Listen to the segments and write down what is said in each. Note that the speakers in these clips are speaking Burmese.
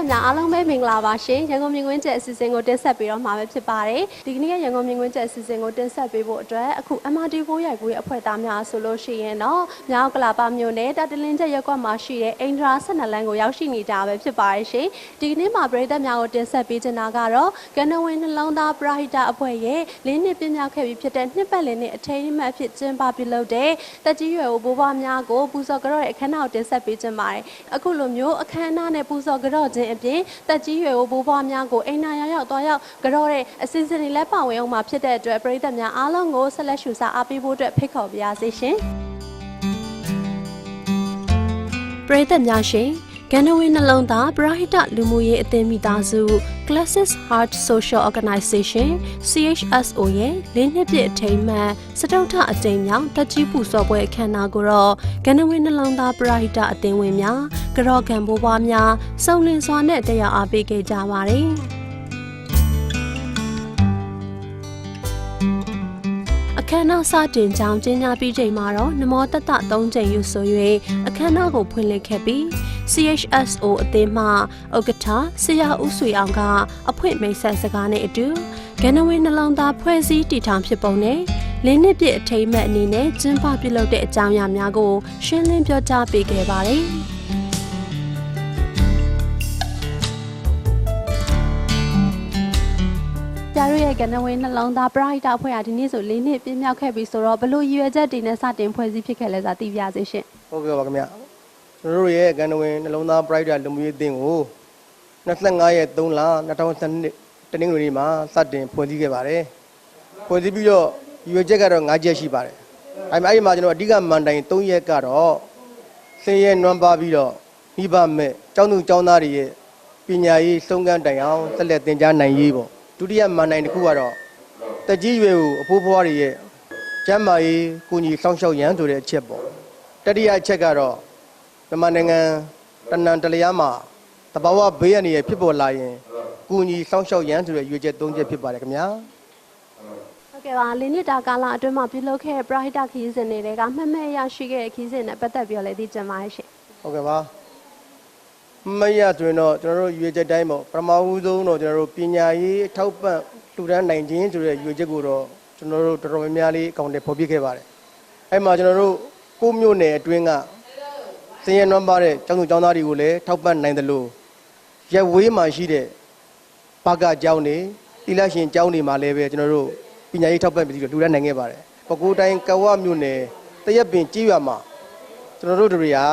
တ်များအားလုံးပဲမင်္ဂလာပါရှင်ရန်ကုန်မြင်ကွင်းကျက်အစီအစဉ်ကိုတင်ဆက်ပေးတော့မှာပဲဖြစ်ပါတယ်ဒီကနေ့ကရန်ကုန်မြင်ကွင်းကျက်အစီအစဉ်ကိုတင်ဆက်ပေးဖို့အတွက်အခု MRT9 ရိုက်ကူးရဲ့အဖွဲ့သားများဆိုလို့ရှိရင်တော့မြောက်ကလာပါမြို့နယ်တာတလင်းချက်ရက်ကွက်မှာရှိတဲ့အိန္ဒရာ12လမ်းကိုရောက်ရှိနေကြပဲဖြစ်ပါတယ်ရှင်ဒီကနေ့မှာပြည်သက်များကိုတင်ဆက်ပေးချင်တာကတော့ကနဝင်းနှလုံးသားပရဟိတအဖွဲ့ရဲ့လင်းနှစ်ပြင်းမြောက်ခဲ့ပြီးဖြစ်တဲ့နှစ်ပတ်လည်နှစ်အထိမ်းအမှတ်အဖြစ်ကျင်းပပြုလုပ်တဲ့တက်ကြီးရွယ်ဘိုးဘွားများကိုပူဇော်ကြတော့တဲ့အခမ်းအနားကိုတင်ဆက်ပေးချင်ပါတယ်အခုလိုမျိုးအခမ်းအနားနဲ့ပူဇော်ကြတော့ခြင်းအပြင်တက်ကြီးရွယ်ဘိုးဘွားများကိုအိမ်နာရောက်ရောက်သွားရောက်ကြတော့တဲ့အစီအစဉ်တွေလည်းပါဝင်အောင်မှာဖြစ်တဲ့အတွက်ပြည်သက်များအားလုံးကိုဆက်လက်ရှုစားအားပေးဖို့အတွက်ဖိတ်ခေါ်ပါရစေရှင်ပရိသတ်များရှင် ကန္နဝင်းနှလုံးသားပရဟိတလူမှုရေးအသင်းမိသားစု Classes Heart Social Organization CHSO ရဲ့လေးနှစ်ပြည့်အထိမ်းအမှတ်စတုထအကြိမ်မြောက်တက်ကြီးပူစော်ပွဲအခမ်းအနားကိုတော့ကန္နဝင်းနှလုံးသားပရဟိတအသင်းဝင်များကြော့ကံဘိုးဘွားများစုံလင်စွာနဲ့တရားအားပေးခဲ့ကြပါတယ်။အခမ်းအနားစတင်ကြောင်းကျင်းပပြီးချိန်မှာတော့နမောတတ၃ချိန်ယူဆို၍အခမ်းအနားကိုဖွင့်လှစ်ခဲ့ပြီး CHSO အသင်းမှဥက္ကဋ္ဌဆရာဦးဆွေအောင်ကအဖွင့်မိတ်ဆက်စကားနဲ့အတူဂန္နဝင်းနှလုံးသားဖွဲ့စည်းတည်ထောင်ဖြစ်ပုံနဲ့လင်းနှစ်ပြည့်အထိမ်းအမှတ်အနေနဲ့ကျင်းပပြုလုပ်တဲ့အကြောင်းအရာများကို ရှင်းလင်းပြောကြားပေးခဲ့ပါတယ်။ကျားတို့ရဲ့ကဏ္ဍဝင်းနှလုံးသားပရိုက်တာအဖွဲ့ဟာဒီနေ့ဆို၄နှစ်ပြည့်မြောက်ခဲ့ပြီဆိုတော့ဘလို့ရည်ရွယ်ချက်တွေနဲ့စတင်ဖွဲ့စည်းဖြစ်ခဲ့လဲဆိုတာသိပြစေရှင်ဟုတ်ကဲ့ပါခင်ဗျ ကျွန်တော်တို့ရဲ့ကန္နဝင်နှလုံးသား Brighter လူမှုရေးအသင်းကို25ရက်3လ2012တနင်္ဂနွေနေ့မှာစတင်ဖွဲ့စည်းခဲ့ပါတယ်ဖွဲ့စည်းပြီးတော့ရည်ရွယ်ချက်ကတော့5ချက်ရှိပါတယ်အဲမှာအဲ့ဒီမှာကျွန်တော်အဓိကမန်တိုင်3ရက်ကတော့ဆင်းရဲနွမ်းပါပြီးတော့မိဘမဲ့ကျောင်းသူကျောင်းသားတွေရဲ့ပညာရေးစုံကန်းတိုင်အောင်ဆက်လက်သင်ကြားနိုင်ရေးပေါ့ဒုတိယမန်တိုင်တစ်ခုကတော့တက်ကြီးရွယ်ကိုအဖိုးဖွားတွေရဲ့ကျန်းမာရေးကုညီစောင့်ရှောက်ရန်ဆိုတဲ့အချက်ပေါ့တတိယအချက်ကတော့ မြန်မာနိုင်ငံတဏ္ဍတလျားမှာတဘာဝဘေးရနေရဖြစ်ပေါ်လာရင်ကုညီစောင့်ရှောက်ရန်ဆိုတဲ့ရွေချက်၃ချက်ဖြစ်ပါတယ်ခင်ဗျာဟုတ်ကဲ့ပါ၄နှစ်တာကာလအတွင်းမှာပြုလုပ်ခဲ့တဲ့ပရိုက်တာခီးစဉ်တွေကမှတ်မှတ်ရရှိခဲ့တဲ့ခီးစဉ်နဲ့ပတ်သက်ပြီးတော့လည်းသိကြပါရဲ့ရှင်ဟုတ်ကဲ့ပါမရဆိုရင်တော့ကျွန်တော်တို့ရွေချက်တိုင်းပေါ့ပထမဦးဆုံးတော့ကျွန်တော်တို့ပညာရေးအထောက်ပံ့လှူဒန်းနိုင်ခြင်းဆိုတဲ့ရွေချက်ကိုတော့ကျွန်တော်တို့တော်တော်များများလေးအကောင့်တွေဖော်ပြခဲ့ပါတယ်အဲ့မှာကျွန်တော်တို့ကိုယ့်မြို့နယ်အတွင်းက စည်ရနွမ်းပါတဲ့ကျောင်းသူကျောင်းသားတွေကိုလည်းထောက်ပံ့နိုင်တယ်လို့ရက်ဝေးမှာရှိတဲ့ဘာကကျောင်းနေတိလရှင်ကျောင်းနေမှာလည်းပဲကျွန်တော်တို့ပညာရေးထောက်ပံ့ပြီးတော့လူရနိုင်ခဲ့ပါတယ်။ပဲခူးတိုင်းကဝမြို့နယ်တရက်ပင်ကြီးရွာမှာကျွန်တော်တို့တို့တွေဟာ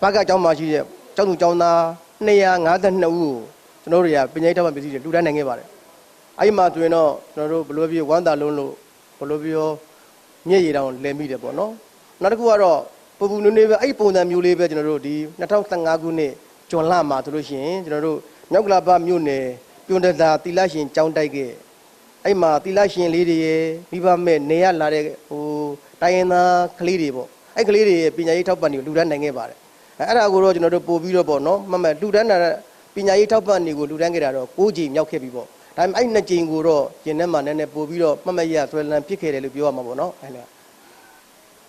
ဘာကကျောင်းမှာရှိတဲ့ကျောင်းသူကျောင်းသား252ဦးကိုကျွန်တော်တို့တွေကပညာရေးထောက်ပံ့ပြီးတော့လူရနိုင်ခဲ့ပါတယ်။အဲဒီမှာဆိုရင်တော့ကျွန်တော်တို့ဘယ်လိုပြောဝမ်းသာလုံးလို့ဘယ်လိုပြောမျက်ရည်တောင်လည်မိတယ်ပေါ့နော်။နောက်တစ်ခုကတော့ ပူပူနွေးနွေးပဲအဲ့ဒီပုံစံမျိုးလေးပဲကျွန်တော်တို့ဒီ2015ခုနှစ်ဂျွန်လမှာဆိုလို့ရှိရင်ကျွန်တော်တို့မြောက်ကလာပမြို့နယ်ပြုံးတသာတီလာရှင်ကျောင်းတိုက်ခဲ့အဲ့မှာတီလာရှင်လေးတွေရဲ့မိဘမဲ့နေရလာတဲ့ဟိုတိုင်းရင်းသားကလေးတွေပေါ့အဲ့ကလေးတွေရဲ့ပညာရေးထောက်ပံ့တွေကိုလူဒန်းနိုင်ခဲ့ပါတယ်အဲ့အဲ့ဒါကိုတော့ကျွန်တော်တို့ပို့ပြီးတော့ပေါ့နော်မှတ်မှတ်လူဒန်းတာပညာရေးထောက်ပံ့တွေကိုလူဒန်းခဲ့တာတော့၉ကြိမ်မြောက်ခဲ့ပြီပေါ့ဒါပေမဲ့အဲ့နှစ်ကြိမ်ကိုတော့ရင်ထဲမှာနည်းနည်းပို့ပြီးတော့မှတ်မှတ်ရဆွဲလန်းဖြစ်ခဲ့တယ်လို့ပြောရမှာပေါ့နော်အဲ့ဒါ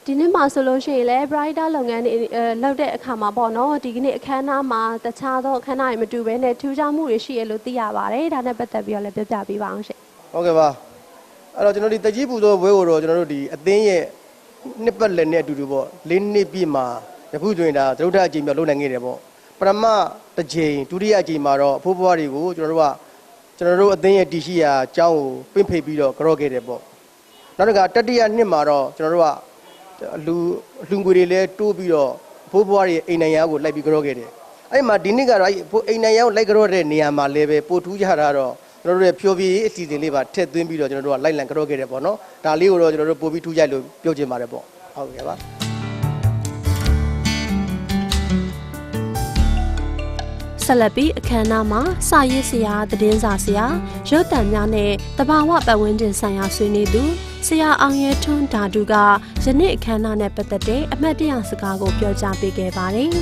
ဒီနေ့မှာဆိုလို့ရှိရင်လည်း brighter လုပ်ငန်းတွေအဲလုပ်တဲ့အခါမှာပေါ့နော်ဒီကနေ့အခမ်းအနားမှာတခြားသောအခမ်းအနားတွေမတူဘဲနဲ့ထူးခြားမှုတွေရှိရလို့သိရပါတယ်ဒါနဲ့ပတ်သက်ပြီးတော့လည်းပြောပြပေးပါအောင်ရှင်ဟုတ်ကဲ့ပါအဲ့တော့ကျွန်တော်ဒီတကြီးပူသောဘွဲကိုတော့ကျွန်တော်တို့ဒီအသင်းရဲ့နှစ်ပတ်လည်နဲ့အတူတူပေါ့၄နှစ်ပြည့်မှာယခုဆိုရင်ဒါသရုပ်ထအချိန်မြောက်လုပ်နိုင်ခဲ့တယ်ပေါ့ပထမတစ်ချိန်ဒုတိယအချိန်မှာတော့အဖိုးဘွားတွေကိုကျွန်တော်တို့ကကျွန်တော်တို့အသင်းရဲ့တရှိရာအကြောင်းကိုပင့်ဖိတ်ပြီးတော့ကြော့ခဲ့တယ်ပေါ့နောက်တစ်ခါတတိယနှစ်မှာတော့ကျွန်တော်တို့ကအ လူအလူငွေတွေလည်းတိုးပြီးတော့အဖိုးဘွားတွေအိမ်နိုင်ရာကိုလိုက်ပြီးကြော့ခဲ့တယ်အဲ့မှာဒီနှစ်ကတော့အဲ့အိမ်နိုင်ရာကိုလိုက်ကြော့တဲ့နေရာမှာလည်းပဲပို့ထူးကြတာတော့ကျွန်တော်တို့ရဲ့ဖြိုပြရေးအစီအစဉ်လေးပါထည့်သွင်းပြီးတော့ကျွန်တော်တို့ကလိုက်လံကြော့ခဲ့တယ်ပေါ့နော်ဒါလေးကိုတော့ကျွန်တော်တို့ပို့ပြီးထူးကြိုက်လို့ပြောချင်ပါတယ်ပေါ့ဟုတ်ကဲ့ပါဆက်လက်ပြီးအခမ်းအနားမှာစာရေးဆရာသတင်းစာဆရာရုပ်သံများနဲ့တဘာဝပတ်ဝန်းကျင်ဆိုင်ရာဆွေးနွေးသူ ဆရာအောင်ရဲထွန်းဓာတုကယနေ့အခမ်းအနားနဲ့ပတ်သက်တဲ့အမှတ်တရစကားကိုပြောကြားပေးခဲ့ပါတယ်။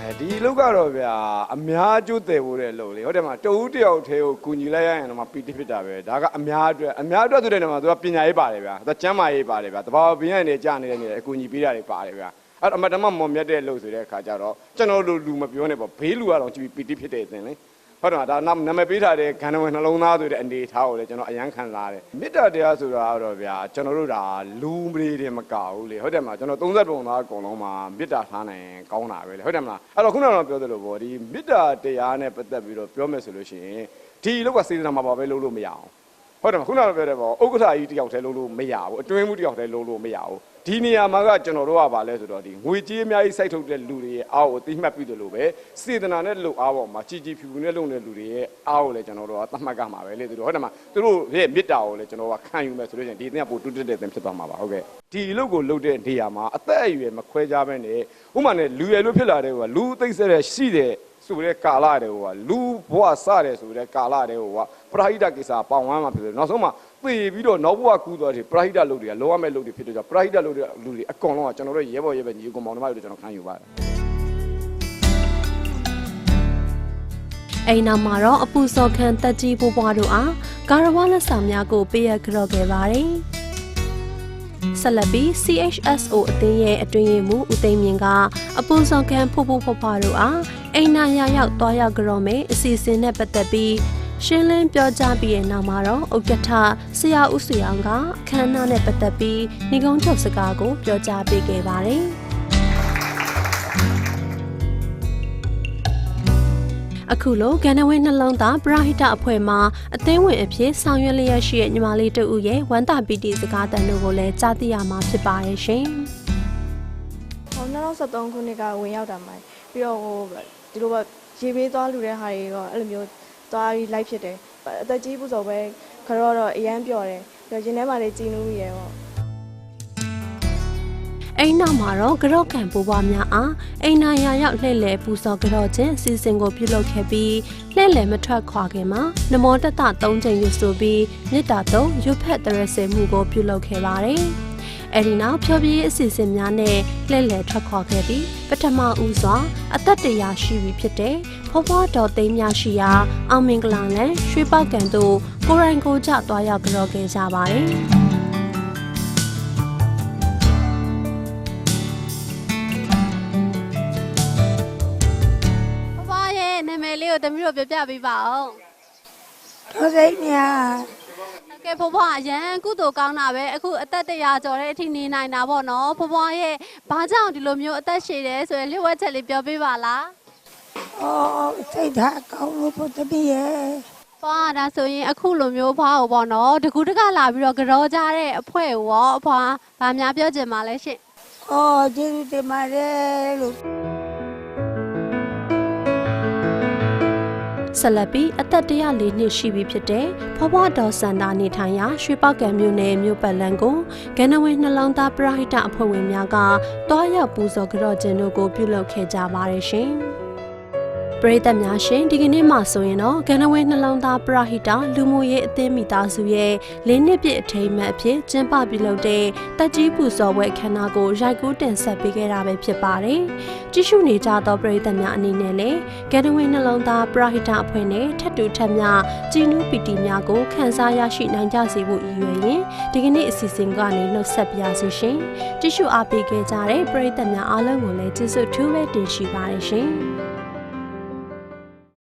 အဲဒီလောက်ကတော့ဗျာအများကျိုးတယ်ဖို့တဲ့လို့လေဟုတ်တယ်မလားတဦးတယောက်တည်းကိုကူညီလိုက်ရရင်တော့မပီတိဖြစ်တာပဲဒါကအများအတွက်အများအတွက်ဆိုတဲ့နေရာမှာသူကပညာရေးပါတယ်ဗျာသူကကျမ်းမာရေးပါတယ်ဗျာတဘာဝဘင်းရနေကြာနေတဲ့နေရာအကူညီပေးတာတွေပါတယ်ဗျာအဲ့အမတ်တမမော်မြတ်တဲ့လို့ဆိုတဲ့အခါကျတော့ကျွန်တော်တို့လူမပြောနဲ့ပေါ့ဘေးလူကတော့ကြည့်ပြီးပီတိဖြစ်တဲ့အစဉ်လေ ဟုတ်တယ်မလားဒါနာနာမည်ပေးထားတဲ့ခန္ဓာဝင်နှလုံးသားဆိုတဲ့အနေထားကိုလည်းကျွန်တော်အယမ်းခံစားရတယ်မေတ္တာတရားဆိုတာကတော့ဗျာကျွန်တော်တို့ဒါလူမလေးတွေမကဘူးလေဟုတ်တယ်မလားကျွန်တော်30ပုံသားအကုန်လုံးမှာမေတ္တာထားနိုင်ရင်ကောင်းတာပဲလေဟုတ်တယ်မလားအဲ့တော့ခုနကတော့ပြောသလိုပေါ့ဒီမေတ္တာတရားနဲ့ပတ်သက်ပြီးတော့ပြောမယ်ဆိုလို့ရှိရင်ဒီလောက်ကစေတနာမှာပါပဲလုပ်လို့မရအောင်ဟုတ်တယ်မခုနကပြောတယ်ပေါ့ဥက္ကဋ္ဌကြီးတယောက်တည်းလုံးလို့မရဘူးအတွင်းမှုတယောက်တည်းလုံးလို့မရဘူး ဒီနေရာမှာကကျွန်တော်တို့ကပါလဲဆိုတော့ဒီငွေကြေးအများကြီးစိုက်ထုတ်တဲ့လူတွေရဲ့အားကိုသိမှတ်ပြီးတယ်လို့ပဲစေတနာနဲ့လှုပ်အားပေါ်မှာជីជីဖြူဖြူနဲ့လုပ်နေတဲ့လူတွေရဲ့အားကိုလည်းကျွန်တော်တို့ကသတ်မှတ်ကြမှာပဲလေသူတို့ဟုတ်တယ်မသူတို့ရဲ့မေတ္တာကိုလည်းကျွန်တော်ကခံယူမယ်ဆိုလို့ရှိရင်ဒီအသင်းကပိုတူတက်တဲ့သင်ဖြစ်သွားမှာပါဟုတ်ကဲ့ဒီအလုပ်ကိုလုပ်တဲ့နေရာမှာအသက်အရွယ်မခွဲခြားဘဲနဲ့ဥပမာနဲ့လူရွယ်လို့ဖြစ်လာတဲ့ဟိုကလူသိမ့်ဆက်တဲ့ရှိတဲ့ဆိုတဲ့ကာလတဲ့ဟိုကလူဘဝစတဲ့ဆိုတဲ့ကာလတဲ့ဟိုကပရာဟိတကိစ္စပေါင်ဝမ်းမှာဖြစ်တယ်နောက်ဆုံးမှာ သေပြီးတော့နောက်ဘဝကူးသွားတယ်ပရာဟိတလုပ်တွေကလောရမဲ့လုပ်တွေဖြစ်တော့ကြပရာဟိတလုပ်တဲ့လူတွေအကုန်လုံးကကျွန်တော်တို့ရဲဘော်ရဲဘက်ညီကောင်မောင်နှမတွေကျွန်တော်ခံယူပါတယ်အိမ်နောက်မှာတော့အပူစော်ခံတက်ကြီးဘိုးဘွားတို့အားကာရဝလက်ဆောင်များကိုပေးရကြော့ခဲ့ပါတယ်။ဆက်လက်ပြီး CHSO အသင်းရဲ့အတွင်းရေးမှူးဦးသိန်းမြင့်ကအပူစော်ခံဖို့ဖို့ဖွားဖွားတို့အားအိမ်နာရရောက်တွားရောက်ကြော့မယ်အစီအစဉ်နဲ့ပတ်သက်ပြီး ရှင်းလင်းပြောကြားပြီးတဲ့နောက်မှာတော့ဥက္ကဋ္ဌဆရာဦးဆွေအောင်ကအခမ်းအနားနဲ့ပတ်သက်ပြီးညီကုန်းချုပ်စကားကိုပြောကြားပေးခဲ့ပါတယ်။အခုလိုကန္နဝင်းနှလုံးသားပရဟိတအဖွဲ့မှအသင်းဝင်အဖြစ်ဆောင်ရွက်လျက်ရှိတဲ့ညီမလေးတို့ဦးရဲ့ဝမ်းတာပီတီစကားတန်တို့ကိုလည်းကြားသိရမှာဖြစ်ပါရဲ့ရှင်။ဟို2013ခုနှစ်ကဝင်ရောက်တာမှာပြီးတော့ဟိုဒီလိုပဲရေပေးသွားလူတဲ့ဟာတွေတော့အဲ့လိုမျိုး သွားပြီးလိုက်ဖြစ်တယ်အသက်ကြီးပူဇော်ပဲခရောတော့အရန်ပျော်တယ်ပြီးတော့ရင်ထဲမှာလည်းကြည်နူးရယ်ပေါ့အိမ်နောက်မှာတော့ကြော့ကန်ပိုးပွားများအားအိမ်နာယာရောက်လှည့်လည်ပူဇော်ကြော့ခြင်းအစီအစဉ်ကိုပြုလုပ်ခဲ့ပြီးလှည့်လည်မထွက်ခွာခင်မှာနမောတတ၃ချိန်ရွတ်ဆိုပြီးမေတ္တာသုံးရွတ်ဖက်တရစေမှုကိုပြုလုပ်ခဲ့ပါတယ်။ အဲဒီနောက်ဖြောပြရေးအစီအစဉ်များနဲ့လှည့်လည်ထွက်ခွာခဲ့ပြီးပထမဦးစွာအသက်တရာရှိပြီဖြစ်တဲ့ဖွားဖွားတော်သိမ်းများရှိရာအောင်မင်္ဂလာလန်ရွှေပောက်ကန်တို့ကိုရိုင်ကိုကြသွားရောက်ကြော့ခဲ့ကြပါတယ်။ဘဘရဲ့နာမည်လေးကိုတမီးတို့ပြောပြပေးပါအောင်တော်စိတ်များ။ ဟုတ်ကဲ့ဘဘအရန်ကုသိုလ်ကောင်းတာပဲအခုအသက်တရာကျော်တဲ့အထိနေနိုင်တာပေါ့နော်ဘဘရဲ့ဘာကြောင့်ဒီလိုမျိုးအသက်ရှည်တယ်ဆိုရင်လျှို့ဝှက်ချက်လေးပြောပေးပါလားအော်စိတ်ဓာတ်ကောင်းလို့ဖို့တပည့်ရဲ့။ဖွာဒါဆိုရင်အခုလိုမျိုးဖွာကိုပေါ့နော်တကူတကလာပြီးတော့ကြောကြတဲ့အဖွဲကိုရောအဖွာဗာများပြောချင်ပါလဲရှင့်အော်ကျေးဇူးတင်ပါတယ်လို့။ ဆက်လက်ပြီးအသက်104နှစ်ရှိပြီဖြစ်တဲ့ဖွားဖွားတော်စန္ဒာနေထိုင်ရာရွှေပောက်ကန်မြို့နယ်မြို့ပတ်လန်းကိုဂန္နဝင်းနှလုံးသားပရဟိတအဖွဲ့ဝင်များကတွားရောက်ပူဇော်ကြော့ခြင်းတို့ကိုပြုလုပ်ခဲ့ကြပါတယ်ရှင်။ ပရိသတ်များရှင်ဒီကနေ့မှဆိုရင်တော့ကန္နဝဲနှလုံးသားပရဟိတလူမှုရေးအသင်းမိသားစုရဲ့လေးနှစ်ပြည့်အထိမ်းအမှတ်အဖြစ်ကျင်းပပြုလုပ်တဲ့တက်ကြီးပူဇော်ပွဲအခမ်းအနားကိုရိုက်ကူးတင်ဆက်ပေးခဲ့တာပဲဖြစ်ပါတယ်။ကြည့်ရှုနေကြသောပရိသတ်များအနေနဲ့လည်းကန္နဝဲနှလုံးသားပရဟိတအဖွဲ့နဲ့ထပ်တူထပ်မျှကြည်နူးပီတီများကိုခန်းစားရရှိနိုင်ကြစေဖို့ရည်ရွယ်ရင်ဒီကနေ့အစီအစဉ်ကနေနှုတ်ဆက်ပါရစေရှင်။ကြည့်ရှုအားပေးခဲ့ကြတဲ့ပရိသတ်များအားလုံးကိုလည်းကျေးဇူးထူးပဲတင်ရှိပါတယ်ရှင်။